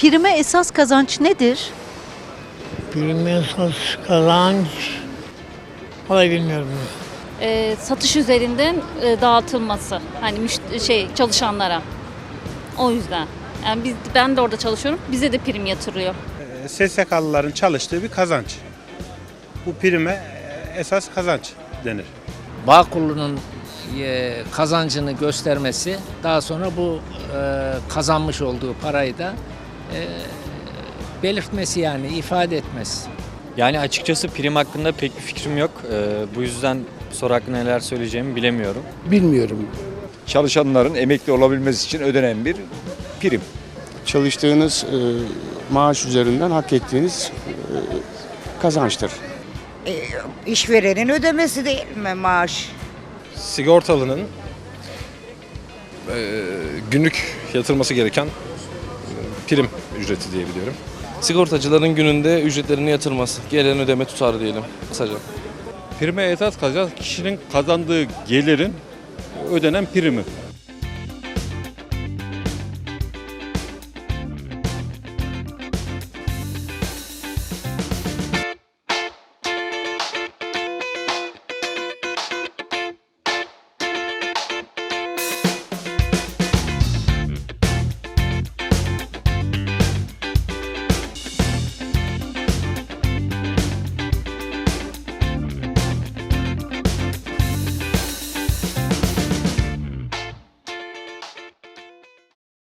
Prime esas kazanç nedir? Prim esas kazanç. Vallahi bilmiyorum. e, satış üzerinden e, dağıtılması. Hani müşt- şey çalışanlara. O yüzden. Yani biz ben de orada çalışıyorum. Bize de prim yatırıyor. SSK'lıların çalıştığı bir kazanç. Bu prime e, esas kazanç denir. Bağkurlu'nun e, kazancını göstermesi, daha sonra bu e, kazanmış olduğu parayı da e, belirtmesi yani ifade etmesi. Yani açıkçası prim hakkında pek bir fikrim yok. Ee, bu yüzden soru hakkında neler söyleyeceğimi bilemiyorum. Bilmiyorum. çalışanların emekli olabilmesi için ödenen bir prim. Çalıştığınız e, maaş üzerinden hak ettiğiniz e, kazançtır. İşverenin ödemesi değil mi maaş? sigortalının eee, günlük yatırması gereken prim ücreti diye biliyorum. Sigortacıların gününde ücretlerini yatırması. Gelen ödeme tutarı diyelim kısaca. Prime esas kazanç kişinin kazandığı gelirin ödenen primi.